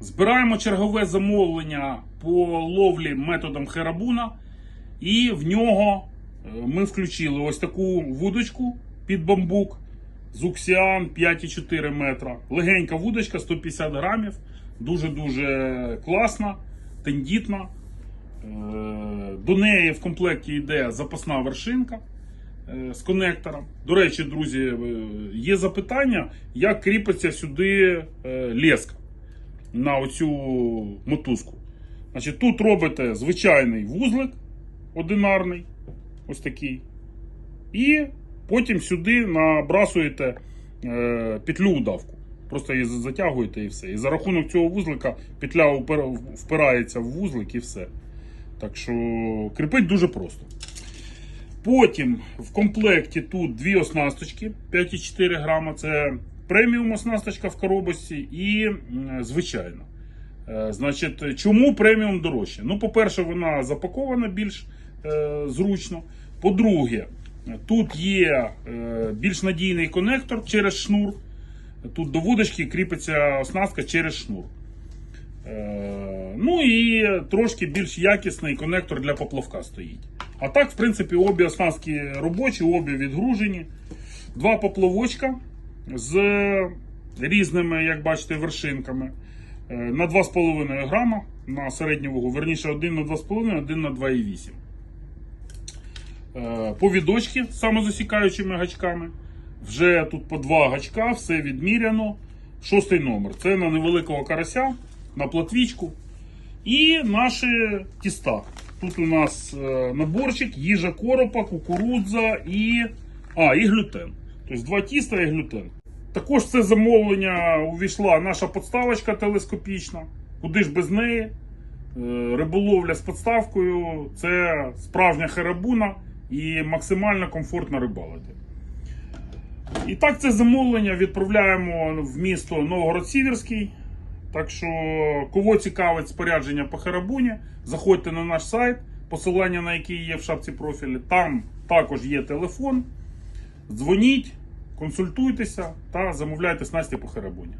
Збираємо чергове замовлення по ловлі методом Херабуна, і в нього е, ми включили ось таку вудочку під бамбук з Уксіан 5,4 метра. Легенька вудочка 150 грамів. Дуже-дуже класна, тендітна. Е, До неї в комплекті йде запасна вершинка е, з конектором. До речі, друзі, є запитання, як кріпиться сюди леска на оцю мотузку. Значить, тут робите звичайний вузлик одинарний, ось такий. І потім сюди набрасуєте е, петлю удавку. Просто її затягуєте і все. І за рахунок цього вузлика петля впирається в вузлик і все. Так що кріпить дуже просто. Потім в комплекті тут дві оснасточки 5,4 грама. Це преміум оснасточка в коробочці і м, звичайна. Е, Значить, чому преміум дорожче? Ну, по-перше, вона запакована більш е, зручно. По-друге, тут є е, більш надійний конектор через шнур. Тут до вудочки кріпиться оснастка через шнур. Ну і трошки більш якісний конектор для поплавка стоїть. А так, в принципі, обі оснастки робочі, обі відгружені. Два поплавочка з різними, як бачите, вершинками. Е, На 2,5 грама на середню вагу. Верніше, один на 2,5, один на 2,8. Е, Повідочки самозасікаючими гачками. Вже тут по два гачка, все відміряно. Шостий номер. Це на невеликого карася, на платвічку. І наші тіста. Тут у нас е, наборчик, їжа коропа, кукурудза і. А, і глютен. Тобто два тіста і глютен. Також це замовлення увійшла наша подставочка телескопічна. Куди ж без неї? Е, Риболовля з подставкою це справжня херабуна і максимально комфортно рибалити. І так це замовлення відправляємо в місто Новгород-Сіверський. Так що, кого цікавить спорядження по Херабуні, заходьте на наш сайт, посилання на який є в шапці профілі. Там також є телефон. Дзвоніть, консультуйтеся та замовляйте снасті по Херабуні.